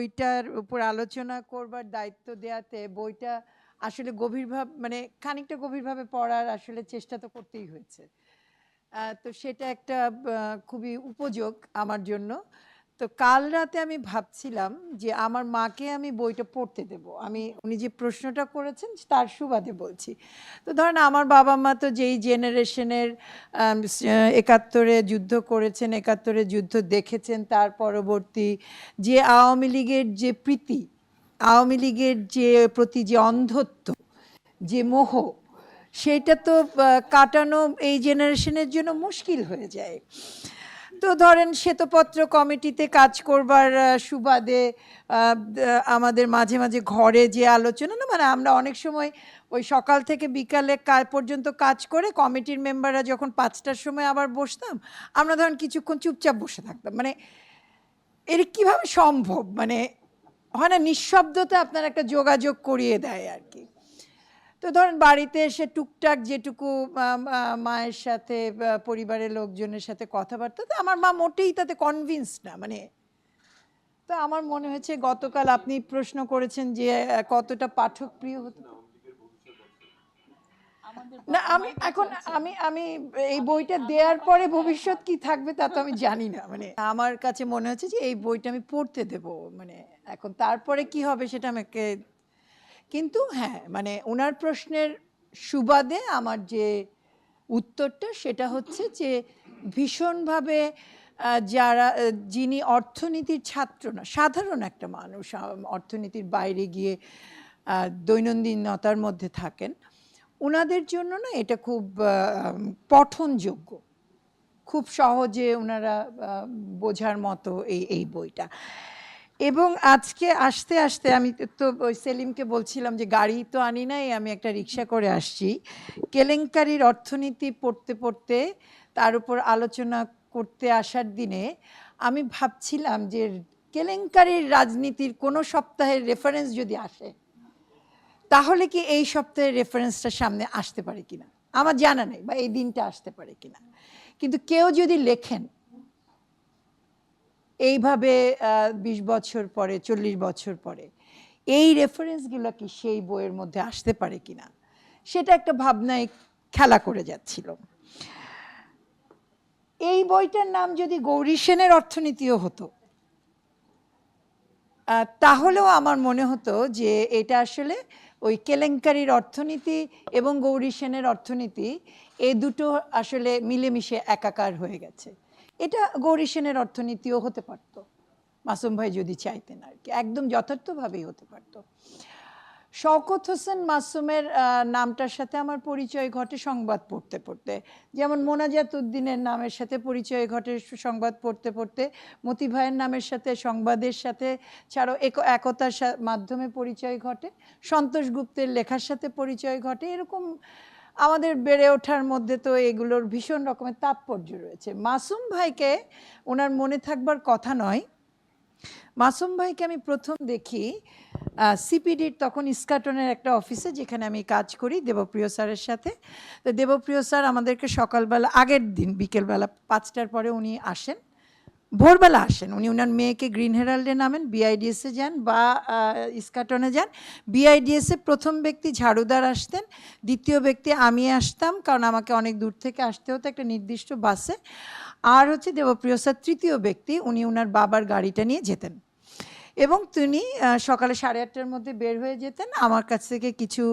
বইটার উপর আলোচনা করবার দায়িত্ব দেয়াতে বইটা আসলে গভীরভাবে মানে খানিকটা গভীরভাবে পড়ার আসলে চেষ্টা তো করতেই হয়েছে। তো সেটা একটা খুবই উপযোগ আমার জন্য। তো কাল রাতে আমি ভাবছিলাম যে আমার মাকে আমি বইটা পড়তে দেব। আমি, উনি যে প্রশ্নটা করেছেন তার সুবাদে বলছি। তো ধরেন আমার বাবা মা তো যেই জেনারেশনের একাত্তরে যুদ্ধ করেছেন, একাত্তরে যুদ্ধ দেখেছেন, তার পরবর্তী যে আওয়ামী লীগের যে প্রীতি, আওয়ামী লীগের যে প্রতি যে অন্ধত্ব, যে মোহ, সেটা তো কাটানো এই জেনারেশনের জন্য মুশকিল হয়ে যায়। তো ধরেন শ্বেতপত্র কমিটিতে কাজ করবার সুবাদে আমাদের মাঝে মাঝে ঘরে যে আলোচনা, না মানে আমরা অনেক সময় ওই সকাল থেকে বিকালে পর্যন্ত কাজ করে কমিটির মেম্বাররা যখন পাঁচটার সময় আবার বসতাম, আমরা ধরেন কিছুক্ষণ চুপচাপ বসে থাকতাম। মানে এর কীভাবে সম্ভব? মানে হয় না, নিঃশব্দতা আপনার একটা যোগাযোগ করিয়ে দেয় আর কি। তো ধরেন বাড়িতে এসে টুকটাক যেটুকু মায়ের সাথে পরিবারের লোকজনের সাথে কথাবার্তা তো আমার মা মোটেই তাতে কনভিন্স না মানে তো আমার মনে হয়েছে গতকাল আপনি প্রশ্ন করেছেন যে কতটা পাঠক প্রিয় হতে না আমি এখন আমি আমি এই বইটা দেওয়ার পরে ভবিষ্যৎ কি থাকবে তা তো আমি জানি না মানে আমার কাছে মনে হচ্ছে যে এই বইটা আমি পড়তে দেব মানে এখন তারপরে কি হবে সেটা আমাকে কিন্তু হ্যাঁ মানে ওনার প্রশ্নের সুবাদে আমার যে উত্তরটা সেটা হচ্ছে যে ভীষণভাবে যারা যিনি অর্থনীতির ছাত্র না, সাধারণ একটা মানুষ অর্থনীতির বাইরে গিয়ে দৈনন্দিনতার মধ্যে থাকেন ওনাদের জন্য না এটা খুব পঠনযোগ্য। খুব সহজে ওনারা বোঝার মতো এই এই বইটা। এবং আজকে আসতে আসতে আমি তো ওই সেলিমকে বলছিলাম যে গাড়ি তো আনি নাই, আমি একটা রিক্সা করে আসছি। কেলেঙ্কারির অর্থনীতি পড়তে পড়তে, তার উপর আলোচনা করতে আসার দিনে আমি ভাবছিলাম যে কেলেঙ্কারির রাজনীতির কোনো সপ্তাহের রেফারেন্স যদি আসে, তাহলে কি এই সপ্তাহের রেফারেন্সটা সামনে আসতে পারে কিনা? আমার জানা নেই বা এই দিনটা আসতে পারে কিনা। কিন্তু কেউ যদি লেখেন এইভাবে বিশ বছর পরে, চল্লিশ বছর পরে, এই রেফারেন্সগুলো কি সেই বইয়ের মধ্যে আসতে পারে কিনা? সেটা একটা ভাবনায় খেলা করে যাচ্ছিল। এই বইটার নাম যদি গৌরী সেনের অর্থনীতিও হতো তাহলেও আমার মনে হতো যে এটা আসলে ওই কেলেঙ্কারির অর্থনীতি এবং গৌরী সেনের অর্থনীতি, এ দুটো আসলে মিলেমিশে একাকার হয়ে গেছে। এটা গৌরী সেনের অর্থনীতিও হতে পারত। মাসুম ভাই যদি চাইতেন আর কি, একদম যথার্থভাবেই হতে পারত। শওকত হোসেন মাসুমের নামটার সাথে আমার পরিচয় ঘটে সংবাদ পড়তে পড়তে। যেমন মোনাজাত উদ্দিনের নামের সাথে পরিচয় ঘটে সংবাদ পড়তে পড়তে, মতি ভাইয়ের নামের সাথে সংবাদের সাথে ছাড়াও এক- একতার মাধ্যমে পরিচয় ঘটে, সন্তোষ গুপ্তের লেখার সাথে পরিচয় ঘটে, এরকম আমাদের বেড়ে ওঠার মধ্যে তো এগুলোর ভীষণ রকমের তাৎপর্য রয়েছে। মাসুম ভাইকে ওনার মনে থাকবার কথা নয়। মাসুম ভাইকে আমি প্রথম দেখি সিপিডির তখন ইস্কাটনের একটা অফিসে যেখানে আমি কাজ করি, দেবপ্রিয় স্যারের সাথে। তো দেবপ্রিয় স্যার আমাদেরকে সকালবেলা, আগের দিন, বিকেলবেলা পাঁচটার পরে উনি আসেন। ভোরবেলা আসেন। উনি ওনার মেয়েকে গ্রিন হেরাল্ডে নামেন বিআইডিএসে যান বা ইস্কাটনে যান। বিআইডিএসে প্রথম ব্যক্তি ঝাড়ুদার আসতেন, দ্বিতীয় ব্যক্তি আমি আসতাম, কারণ আমাকে অনেক দূর থেকে আসতে হতো একটা নির্দিষ্ট বাসে। আর হচ্ছে দেবপ্রিয় স্যার তৃতীয় ব্যক্তি, উনি ওনার বাবার গাড়িটা নিয়ে যেতেন। এবং তিনি সকালে সাড়ে আটটার মধ্যে বের হয়ে যেতেন। আমার কাছ থেকে কিছু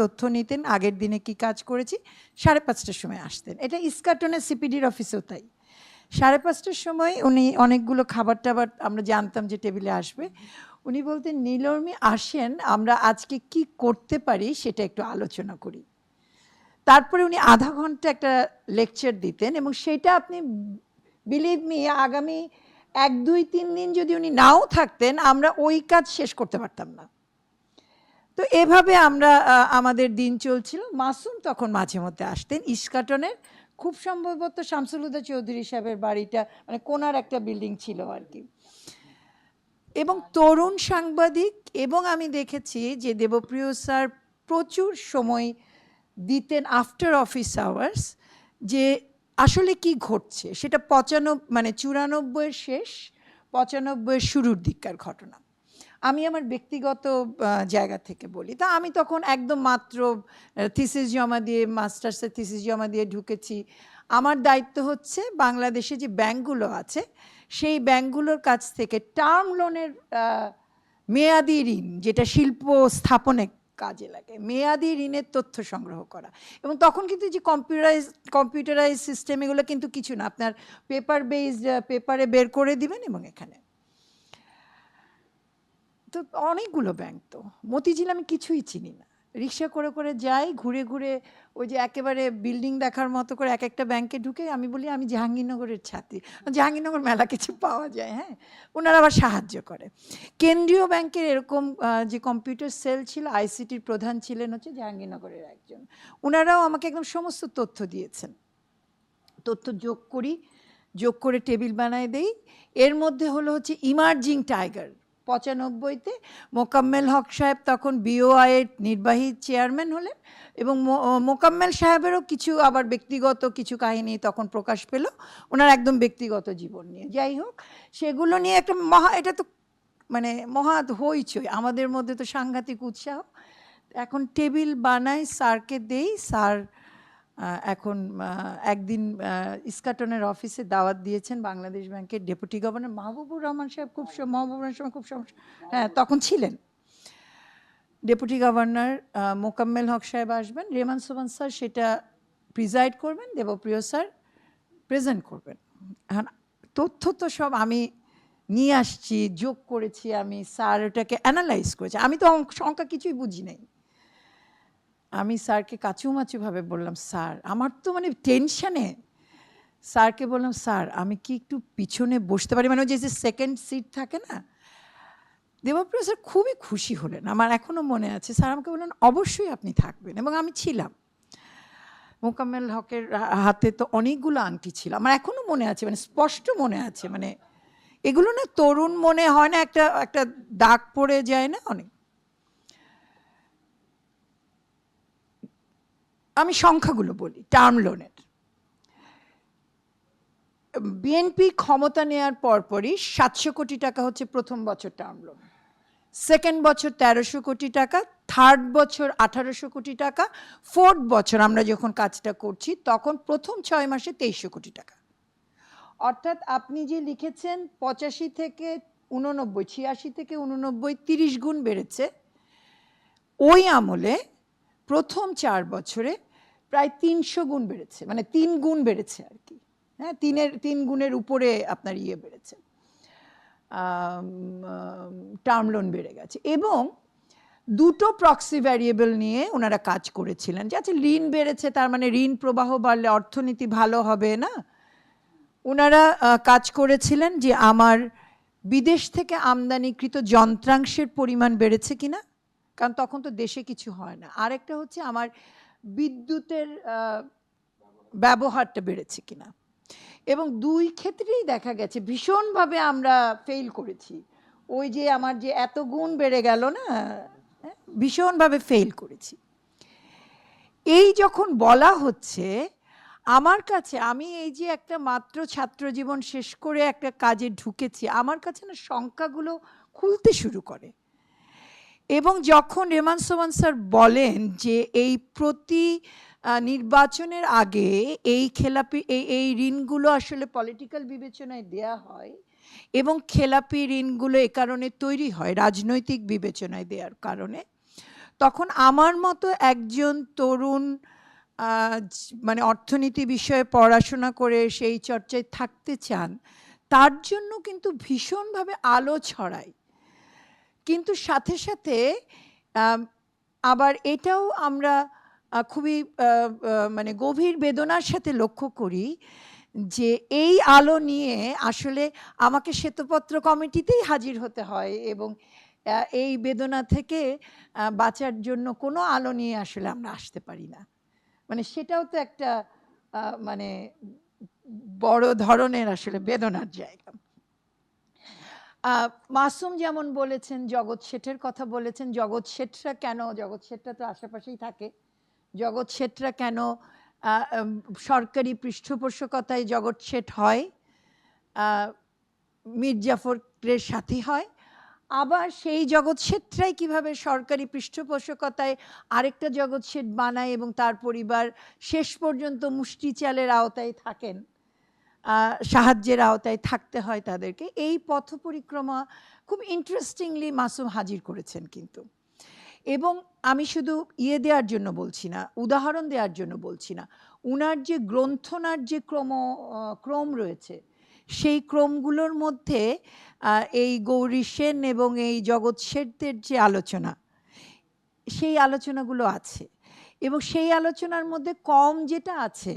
তথ্য নিতেন, আগের দিনে কি কাজ করেছি, সাড়ে পাঁচটার সময় আসতেন। এটা ইস্কাটনের সিপিডির অফিসেও তাই। সাড়ে পাঁচটার সময় উনি অনেকগুলো খাবার টাবার আমরা জানতাম যে টেবিলে আসবে। উনি বলতেন, নীলর্মি, আসেন, আমরা আজকে কি করতে পারি সেটা একটু আলোচনা করি। তারপরে উনি আধা ঘণ্টা একটা লেকচার দিতেন এবং সেটা আপনি বিলিভ মি, আগামী এক, দুই, তিন দিন যদি উনি নাও থাকতেন, আমরা ওই কাজ শেষ করতে পারতাম না। তো এভাবে আমরা আমাদের দিন চলছিল। মাসুম তখন মাঝে মধ্যে আসতেন, ইস্কাটনের খুব সম্ভবত শামসুল হুদা চৌধুরী সাহেবের বাড়িটা মানে কোনার একটা বিল্ডিং ছিল আর কি এবং তরুণ সাংবাদিক, এবং আমি দেখেছি যে দেবপ্রিয় স্যার প্রচুর সময় দিতেন আফটার অফিস আওয়ার্স যে আসলে কি ঘটছে? সেটা পঁচানব্বই মানে চুরানব্বইয়ের শেষ, পঁচানব্বইয়ের শুরুর দিককার ঘটনা। আমি আমার ব্যক্তিগত জায়গা থেকে বলি। তা আমি তখন একদম মাত্র থিসিস জমা দিয়ে মাস্টার্সের থিসিস জমা দিয়ে ঢুকেছি। আমার দায়িত্ব হচ্ছে বাংলাদেশে যে ব্যাংকগুলো আছে, সেই ব্যাংকগুলোর কাছ থেকে টার্ম লোনের মেয়াদি ঋণ, যেটা শিল্প স্থাপনে কাজে লাগে, মেয়াদি ঋণের তথ্য সংগ্রহ করা। এবং তখন কিন্তু যে কম্পিউটারাইজ কম্পিউটারাইজ সিস্টেম এগুলো কিন্তু কিছু না। আপনার পেপার বেসড পেপারে বের করে দিবেন এবং এখানে তো অনেকগুলো ব্যাংক তো। মতিঝিল আমি কিছুই চিনি না। রিক্সা করে করে যাই, ঘুরে ঘুরে ওই যে একেবারে বিল্ডিং দেখার মতো করে এক একটা ব্যাংকে ঢুকে আমি বলি, আমি জাহাঙ্গীরনগরের ছাত্রী। জাহাঙ্গীরনগর মেলা কিছু পাওয়া যায় হ্যাঁ? ওনারা আবার সাহায্য করে। কেন্দ্রীয় ব্যাংকের এরকম যে কম্পিউটার সেল ছিল আইসিটির প্রধান ছিলেন হচ্ছে জাহাঙ্গীরনগরের একজন। ওনারাও আমাকে একদম সমস্ত তথ্য দিয়েছেন। তথ্য যোগ করি, যোগ করে টেবিল বানায় দেই। এর মধ্যে হলো হচ্ছে ইমার্জিং টাইগার পঁচানব্বইতে মোকাম্মেল হক সাহেব তখন বিওআই এর নির্বাহী চেয়ারম্যান হলেন এবং মোকাম্মেল সাহেবেরও কিছু আবার ব্যক্তিগত কিছু কাহিনী তখন প্রকাশ পেল। ওনার একদম ব্যক্তিগত জীবন নিয়ে। যাই হোক, সেগুলো নিয়ে একটা মহা, এটা তো মানে মহা হইচই। আমাদের মধ্যে তো সাংঘাতিক উৎসাহ। এখন টেবিল বানাই স্যারকে দেই, স্যার এখন একদিন ইস্কাটনের অফিসে দাওয়াত দিয়েছেন বাংলাদেশ ব্যাংকের ডেপুটি গভর্নর মাহবুবুর রহমান সাহেব। খুব মাহবুবুর রহমান খুব সমস্যা। হ্যাঁ তখন ছিলেন। ডেপুটি গভর্নর মোকাম্মেল হক সাহেব আসবেন রেমান সোমান স্যার সেটা প্রিজাইড করবেন, দেবপ্রিয় স্যার প্রেজেন্ট করবেন। এখন তথ্য তো সব আমি নিয়ে আসছি, যোগ করেছি, আমি স্যার ওটাকে অ্যানালাইজ করেছি। আমি তো সংখ্যা কিছুই বুঝি নাই। আমি স্যারকে কাচুমাচুভাবে বললাম, স্যার, আমার তো মানে টেনশনে। স্যারকে বললাম, স্যার, আমি কি একটু পিছনে বসতে পারি? মানে ওই যে সেকেন্ড সিট থাকে না, দেবপ্রিয় স্যার খুবই খুশি হলেন। আমার এখনও মনে আছে, স্যার আমাকে বললেন, অবশ্যই আপনি থাকবেন। এবং আমি ছিলাম। মোকাম্মেল হকের হাতে তো অনেকগুলো আংটি ছিল। আমার এখনও মনে আছে মানে স্পষ্ট মনে আছে মানে এগুলো না তরুণ মনে হয় না, একটা একটা দাগ পড়ে যায় না অনেক? আমি সংখ্যাগুলো বলি টার্ম লোনের বিএনপি ক্ষমতা নেওয়ার পরপরই সাতশো কোটি টাকা হচ্ছে প্রথম বছর টার্ম লোন সেকেন্ড বছর তেরোশো কোটি টাকা থার্ড বছর আঠারোশো কোটি টাকা ফোর্থ বছর আমরা যখন কাজটা করছি তখন প্রথম ছয় মাসে তেইশশো কোটি টাকা। অর্থাৎ আপনি যে লিখেছেন পঁচাশি থেকে উননব্বই ছিয়াশি থেকে উননব্বই তিরিশ গুণ বেড়েছে, ওই আমলে প্রথম চার বছরে প্রায় তিনশো গুণ বেড়েছে মানে তিন গুণ বেড়েছে আর কি। হ্যাঁ তিনের, তিন গুণের উপরে আপনার ইয়ে বেড়েছে। টার্ম লোন বেড়ে গেছে এবং দুটো প্রক্সি ভ্যারিয়েবল নিয়ে ওনারা কাজ করেছিলেন। যে আচ্ছা ঋণ বেড়েছে, তার মানে ঋণ প্রবাহ বাড়লে অর্থনীতি ভালো হবে না। ওনারা কাজ করেছিলেন যে আমার বিদেশ থেকে আমদানিকৃত যন্ত্রাংশের পরিমাণ বেড়েছে কিনা কারণ তখন তো দেশে কিছু হয় না। আরেকটা হচ্ছে আমার বিদ্যুতের ব্যবহারটা বেড়েছে কিনা। এবং দুই ক্ষেত্রেই দেখা গেছে ভীষণভাবে আমরা ফেল করেছি। ওই যে আমার যে এত গুণ বেড়ে গেল না হ্যাঁ, ভীষণভাবে ফেল করেছি। এই যখন বলা হচ্ছে আমার কাছে আমি এই যে একটা মাত্র ছাত্র জীবন শেষ করে একটা কাজে ঢুকেছি আমার কাছে না সংখ্যাগুলো খুলতে শুরু করে। এবং যখন রেমান সোমান স্যার বলেন যে এই প্রতি নির্বাচনের আগে এই খেলাপি, এই এই ঋণগুলো আসলে পলিটিক্যাল বিবেচনায় দেয়া হয় এবং খেলাপি ঋণগুলো এ কারণে তৈরি হয়, রাজনৈতিক বিবেচনায় দেওয়ার কারণে, তখন আমার মতো একজন তরুণ মানে অর্থনীতি বিষয়ে পড়াশোনা করে সেই চর্চায় থাকতে চান, তার জন্য কিন্তু ভীষণভাবে আলো ছড়ায়। কিন্তু সাথে সাথে আবার এটাও আমরা খুবই মানে গভীর বেদনার সাথে লক্ষ্য করি যে এই আলো নিয়ে আসলে আমাকে শ্বেতপত্র কমিটিতেই হাজির হতে হয় এবং এই বেদনা থেকে বাঁচার জন্য কোনো আলো নিয়ে আসলে আমরা আসতে পারি না। মানে সেটাও তো একটা মানে বড় ধরনের আসলে বেদনার জায়গা। মাসুম যেমন বলেছেন, জগৎ শেঠের কথা বলেছেন, জগৎ শেঠরা কেন, জগৎ শেঠরা তো আশেপাশেই থাকে, জগৎ শেঠরা কেন সরকারি পৃষ্ঠপোষকতায় জগৎ শেঠ হয় মীর জাফরের সাথী হয়, আবার সেই জগৎ শেঠরাই কীভাবে সরকারি পৃষ্ঠপোষকতায় আরেকটা জগৎ শেঠ বানায় এবং তার পরিবার শেষ পর্যন্ত মুষ্টি চালের আওতায় থাকেন সাহায্যের আওতায় থাকতে হয় তাদেরকে। এই পথ পরিক্রমা খুব ইন্টারেস্টিংলি মাসুম হাজির করেছেন কিন্তু। এবং আমি শুধু ইয়ে দেওয়ার জন্য বলছি না, উদাহরণ দেওয়ার জন্য বলছি না, উনার যে গ্রন্থনার যে ক্রম ক্রম রয়েছে, সেই ক্রমগুলোর মধ্যে এই গৌরী সেন এবং এই জগৎ শেঠদের যে আলোচনা, সেই আলোচনাগুলো আছে। এবং সেই আলোচনার মধ্যে কম যেটা আছে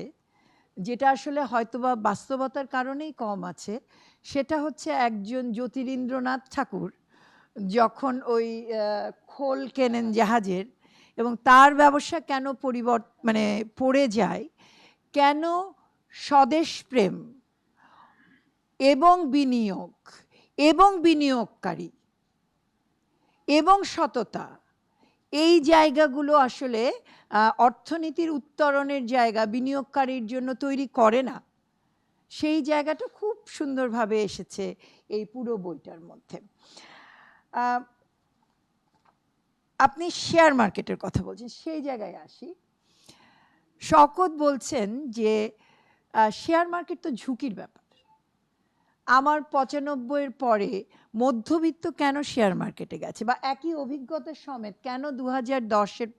যেটা আসলে হয়তোবা বাস্তবতার কারণেই কম আছে, সেটা হচ্ছে একজন জ্যোতিরিন্দ্রনাথ ঠাকুর যখন ওই খোল কেনেন জাহাজের এবং তার ব্যবসা কেন পরিবর্ত মানে পড়ে যায়, কেন স্বদেশ প্রেম এবং বিনিয়োগ এবং বিনিয়োগকারী এবং সততা এই জায়গাগুলো আসলে অর্থনীতির উত্তরণের জায়গা, বিনিয়োগকারীর জন্য তৈরি করে না। সেই জায়গাটা খুব সুন্দরভাবে এসেছে এই পুরো বইটার মধ্যে। আপনি শেয়ার মার্কেটের কথা বলছেন, সেই জায়গায় আসি। শকত বলছেন যে শেয়ার মার্কেট তো ঝুঁকির ব্যাপার। আমার পঁচানব্বইয়ের পরে মধ্যবিত্ত কেন শেয়ার মার্কেটে গেছে? বা একই অভিজ্ঞতা সমেত কেন দু হাজার দশের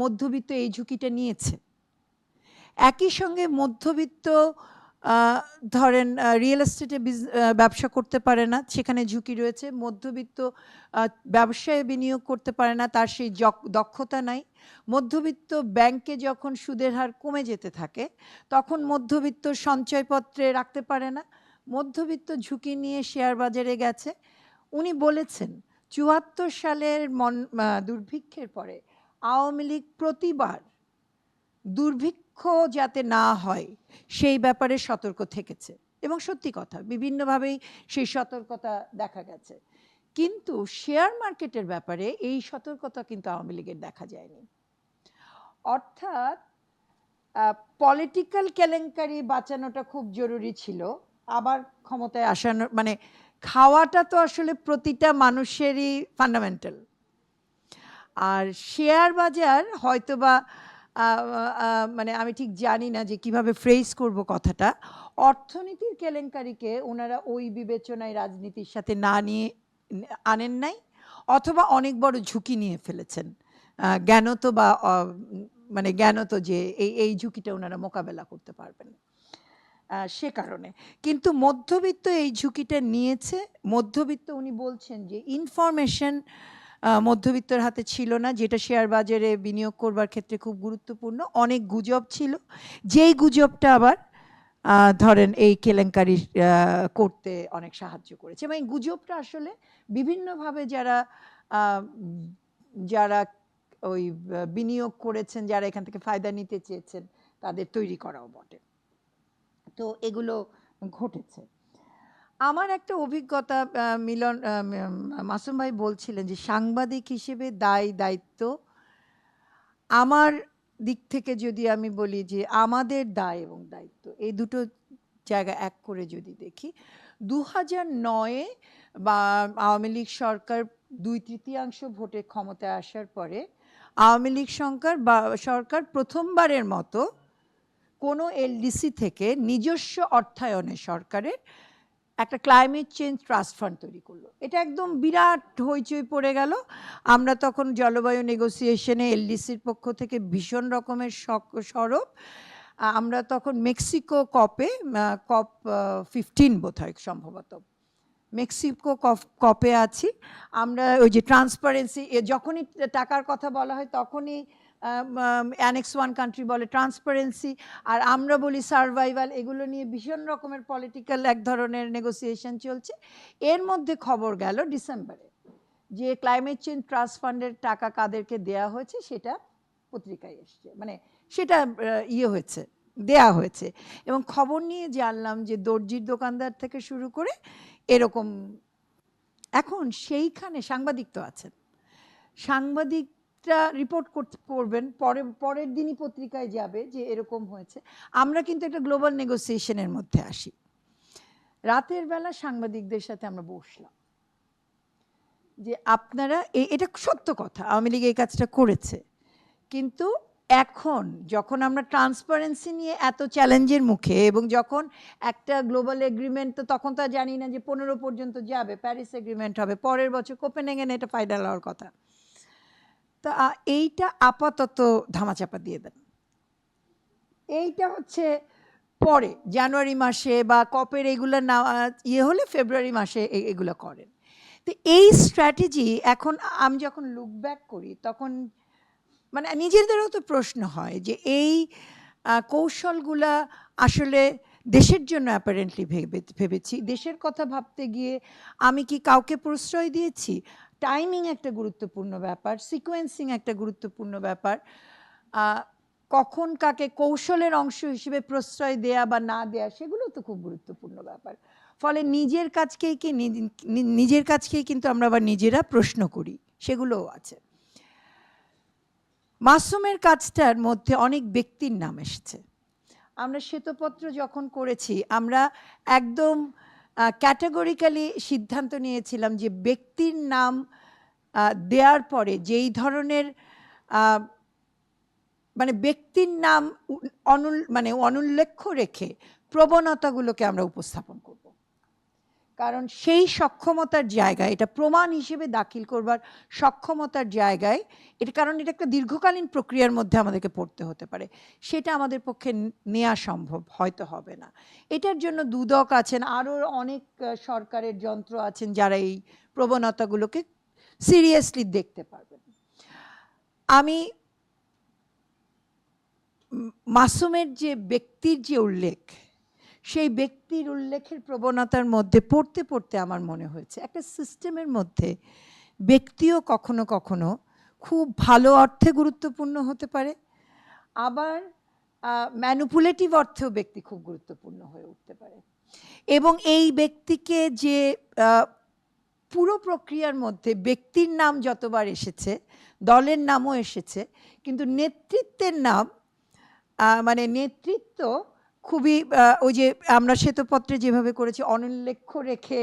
মধ্যবিত্ত এই ঝুঁকিটা নিয়েছে? একই সঙ্গে মধ্যবিত্ত ধরেন রিয়েল এস্টেটে ব্যবসা করতে পারে না, সেখানে ঝুঁকি রয়েছে। মধ্যবিত্ত ব্যবসায় বিনিয়োগ করতে পারে না, তার সেই দক্ষতা নাই। মধ্যবিত্ত ব্যাংকে যখন সুদের হার কমে যেতে থাকে, তখন মধ্যবিত্ত সঞ্চয়পত্রে রাখতে পারে না। মধ্যবিত্ত ঝুঁকি নিয়ে শেয়ার বাজারে গেছে। উনি বলেছেন, চুয়াত্তর সালের মন দুর্ভিক্ষের পরে আওয়ামী লীগ প্রতিবার দুর্ভিক্ষ যাতে না হয়, সেই ব্যাপারে সতর্ক থেকেছে। এবং সত্যি কথা, বিভিন্নভাবেই সেই সতর্কতা দেখা গেছে। কিন্তু শেয়ার মার্কেটের ব্যাপারে এই সতর্কতা কিন্তু আওয়ামী লীগের দেখা যায়নি। অর্থাৎ পলিটিক্যাল কেলেঙ্কারি বাঁচানোটা খুব জরুরি ছিল। আবার ক্ষমতায় আসানো মানে খাওয়াটা তো আসলে প্রতিটা মানুষেরই ফান্ডামেন্টাল আর শেয়ার বাজার হয়তোবা আহ, আহ, মানে আমি ঠিক জানি না যে কীভাবে ফ্রেজ করব কথাটা অর্থনীতির কেলেঙ্কারিকে ওনারা ওই বিবেচনায় রাজনীতির সাথে না নিয়ে আনেন নাই অথবা অনেক বড় ঝুঁকি নিয়ে ফেলেছেন। জ্ঞানত বা মানে জ্ঞানত যে এই এই ঝুঁকিটা ওনারা মোকাবেলা করতে পারবেন সে কারণে। কিন্তু মধ্যবিত্ত এই ঝুঁকিটা নিয়েছে। মধ্যবিত্ত উনি বলছেন যে ইনফরমেশন মধ্যবিত্তর হাতে ছিল না, যেটা শেয়ার বাজারে বিনিয়োগ করবার ক্ষেত্রে খুব গুরুত্বপূর্ণ। অনেক গুজব ছিল। যেই গুজবটা আবার ধরেন এই কেলেঙ্কারি করতে অনেক সাহায্য করেছে। এবং এই গুজবটা আসলে বিভিন্নভাবে যারা যারা ওই বিনিয়োগ করেছেন, যারা এখান থেকে ফায়দা নিতে চেয়েছেন, তাদের তৈরি করাও বটে। তো এগুলো ঘটেছে। আমার একটা অভিজ্ঞতা মিলন মাসুম ভাই বলছিলেন যে সাংবাদিক হিসেবে দায় দায়িত্ব। আমার দিক থেকে যদি আমি বলি যে আমাদের দায় এবং দায়িত্ব, এই দুটো জায়গা এক করে যদি দেখি দু হাজার নয়ে বা আওয়ামী লীগ সরকার দুই তৃতীয়াংশ ভোটে ক্ষমতায় আসার পরে আওয়ামী লীগ সরকার বা সরকার প্রথমবারের মতো কোনো এলডিসি থেকে নিজস্ব অর্থায়নে সরকারের একটা ক্লাইমেট চেঞ্জ ট্রাস্ট ফান্ড তৈরি করল। এটা একদম বিরাট হইচই পড়ে গেল। আমরা তখন জলবায়ু নেগোসিয়েশনে এলডিসির পক্ষ থেকে ভীষণ রকমের সরব। আমরা তখন মেক্সিকো কপে কপ ফিফটিন বোধ হয় সম্ভবত। মেক্সিকো কপে আছি। আমরা ওই যে ট্রান্সপারেন্সি যখনই টাকার কথা বলা হয় তখনই অ্যানেক্স ওয়ান কান্ট্রি বলে ট্রান্সপারেন্সি আর আমরা বলি সার্ভাইভাল এগুলো নিয়ে ভীষণ রকমের পলিটিক্যাল এক ধরনের নেগোসিয়েশন চলছে। এর মধ্যে খবর গেল ডিসেম্বরে, যে ক্লাইমেট চেঞ্জ ট্রাস্ট ফান্ডের টাকা কাদেরকে দেয়া হয়েছে সেটা পত্রিকায় এসছে মানে সেটা ইয়ে হয়েছে, দেয়া হয়েছে। এবং খবর নিয়ে জানলাম যে দর্জির দোকানদার থেকে শুরু করে এরকম, এখন সেইখানে সাংবাদিক তো আছেন সাংবাদিকরা রিপোর্ট করবেন, পরে, পরের দিনই পত্রিকায় যাবে যে এরকম হয়েছে। আমরা কিন্তু একটা গ্লোবাল নেগোসিয়েশনের মধ্যে আসি। রাতের বেলা সাংবাদিকদের সাথে আমরা বসলাম। যে আপনারা এটা সত্য কথা, আওয়ামী লীগ এই কাজটা করেছে। কিন্তু এখন যখন আমরা ট্রান্সপারেন্সি নিয়ে এত চ্যালেঞ্জের মুখে এবং যখন একটা গ্লোবাল এগ্রিমেন্ট তো তখন তো জানি না যে পনেরো পর্যন্ত যাবে প্যারিস এগ্রিমেন্ট হবে, পরের বছর কোপেনহেগেন এটা ফাইনাল হওয়ার কথা। তা এইটা আপাতত ধামাচাপা দিয়ে দেন। এইটা হচ্ছে পরে, জানুয়ারি মাসে বা কপের এগুলো না ইয়ে হলে ফেব্রুয়ারি মাসে এগুলো করেন। তো এই স্ট্র্যাটেজি এখন আমি যখন লুক ব্যাক করি, তখন মানে নিজেদেরও তো প্রশ্ন হয় যে এই কৌশলগুলা আসলে দেশের জন্য অ্যাপারেন্টলি ভেবে, ভেবেছি। দেশের কথা ভাবতে গিয়ে আমি কি কাউকে প্রশ্রয় দিয়েছি? টাইমিং একটা গুরুত্বপূর্ণ ব্যাপার সিকোয়েন্সিং একটা গুরুত্বপূর্ণ ব্যাপার কখন কাকে কৌশলের অংশ হিসেবে প্রশ্রয় দেয়া বা না দেয়া সেগুলো তো খুব গুরুত্বপূর্ণ ব্যাপার। ফলে নিজের কাজকেই কি নিজের কাজকেই কিন্তু আমরা আবার নিজেরা প্রশ্ন করি, সেগুলোও আছে। মাসুমের কাজটার মধ্যে অনেক ব্যক্তির নাম এসেছে। আমরা শ্বেতপত্র যখন করেছি, আমরা একদম ক্যাটাগরিক্যালি সিদ্ধান্ত নিয়েছিলাম যে ব্যক্তির নাম দেওয়ার পরে যেই ধরনের মানে ব্যক্তির নাম অনুল মানে অনুল্লেখ্য রেখে প্রবণতাগুলোকে আমরা উপস্থাপন করব। কারণ সেই সক্ষমতার জায়গায়, এটা প্রমাণ হিসেবে দাখিল করবার সক্ষমতার জায়গায়, এটা কারণ এটা একটা দীর্ঘকালীন প্রক্রিয়ার মধ্যে আমাদেরকে পড়তে হতে পারে। সেটা আমাদের পক্ষে নেওয়া সম্ভব, হয়তো হবে না। এটার জন্য দুদক আছেন, আরও অনেক সরকারের যন্ত্র আছেন যারা এই প্রবণতাগুলোকে সিরিয়াসলি দেখতে পারবেন। আমি মাসুমের যে ব্যক্তির যে উল্লেখ সেই ব্যক্তির উল্লেখের প্রবণতার মধ্যে পড়তে পড়তে আমার মনে হয়েছে। একটা সিস্টেমের মধ্যে ব্যক্তিও কখনো কখনো খুব ভালো অর্থে গুরুত্বপূর্ণ হতে পারে, আবার ম্যানুপুলেটিভ অর্থেও ব্যক্তি খুব গুরুত্বপূর্ণ হয়ে উঠতে পারে। এবং এই ব্যক্তিকে যে পুরো প্রক্রিয়ার মধ্যে ব্যক্তির নাম যতবার এসেছে, দলের নামও এসেছে, কিন্তু নেতৃত্বের নাম মানে নেতৃত্ব খুবই ওই যে আমরা শ্বেতপত্রে যেভাবে করেছি অনুল্লেখ্য রেখে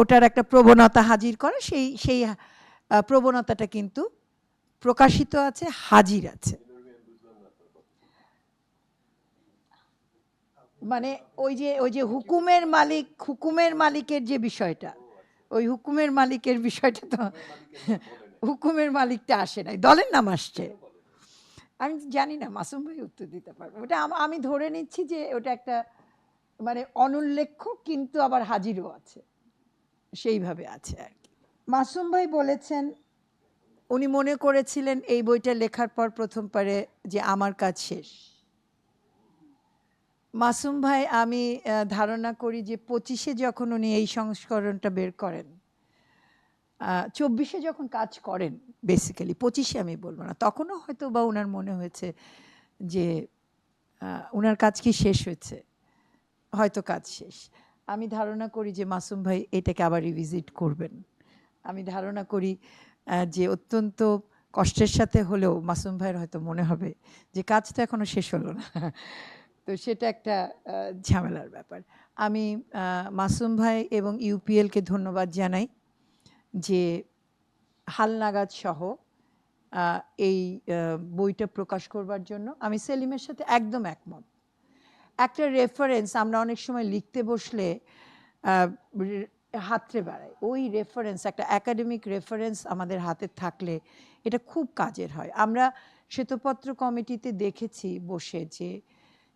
ওটার একটা প্রবণতা হাজির করা, সেই সেই প্রবণতাটা কিন্তু প্রকাশিত আছে, হাজির আছে। মানে ওই যে ওই যে হুকুমের মালিক, হুকুমের মালিকের যে বিষয়টা, ওই হুকুমের মালিকের বিষয়টা তো, হুকুমের মালিকটা আসে নাই, দলের নাম আসছে। আমি জানি না, মাসুম ভাই উত্তর দিতে পারবে। ওটা আমি ধরে নিচ্ছি যে ওটা একটা মানে অনুল্লেখ্য, কিন্তু আবার হাজিরও আছে। সেইভাবে আছে আর কি। মাসুম ভাই বলেছেন, উনি মনে করেছিলেন এই বইটা লেখার পর প্রথম পারে যে আমার কাজ শেষ। মাসুম ভাই, আমি ধারণা করি যে পঁচিশে যখন উনি এই সংস্করণটা বের করেন চব্বিশে যখন কাজ করেন বেসিক্যালি পঁচিশে আমি বলব না, তখনও হয়তো বা ওনার মনে হয়েছে যে ওনার কাজ কি শেষ হয়েছে? হয়তো কাজ শেষ। আমি ধারণা করি যে মাসুম ভাই এটাকে আবার রিভিজিট করবেন। আমি ধারণা করি যে অত্যন্ত কষ্টের সাথে হলেও মাসুম ভাইয়ের হয়তো মনে হবে যে কাজ তো এখনও শেষ হলো না। তো সেটা একটা ঝামেলার ব্যাপার। আমি মাসুম ভাই এবং ইউপিএলকে ধন্যবাদ জানাই। যে হালনাগাদ সহ এই বইটা প্রকাশ করবার জন্য আমি সেলিমের সাথে একদম একমত। একটা রেফারেন্স আমরা অনেক সময় লিখতে বসলে আহ, রে- হাতড়ে বেড়াই। ওই রেফারেন্স একটা একাডেমিক রেফারেন্স আমাদের হাতে থাকলে এটা খুব কাজের হয়। আমরা শ্বেতপত্র কমিটিতে দেখেছি বসে যে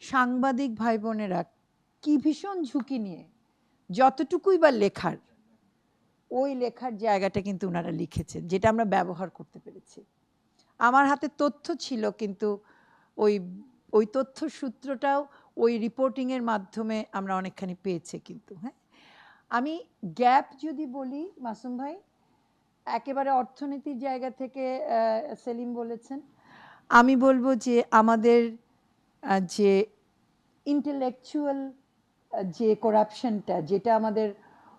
সাংবাদিক ভাই বোনেরা কী ভীষণ ঝুঁকি নিয়ে যতটুকুই বা লেখার ওই লেখার জায়গাটা কিন্তু ওনারা লিখেছেন, যেটা আমরা ব্যবহার করতে পেরেছি। আমার হাতে তথ্য ছিল, কিন্তু ওই ওই তথ্য সূত্রটাও ওই রিপোর্টিংয়ের মাধ্যমে আমরা অনেকখানি পেয়েছি কিন্তু হ্যাঁ? আমি গ্যাপ যদি বলি, মাসুম ভাই, একেবারে অর্থনীতির জায়গা থেকে সেলিম বলেছেন, আমি বলব যে আমাদের যে ইন্টেলেকচুয়াল যে করাপশনটা যেটা আমাদের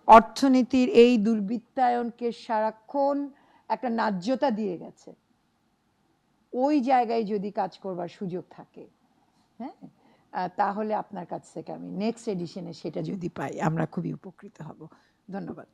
অর্থনীতির এই দুর্বৃত্তায়নকে সারাক্ষণ একটা ন্যায্যতা দিয়ে গেছে। ওই জায়গায় যদি কাজ করবার সুযোগ থাকে হ্যাঁ? তাহলে আপনার কাছ থেকে আমি নেক্সট এডিশনে সেটা যদি পাই, আমরা খুবই উপকৃত হব। ধন্যবাদ।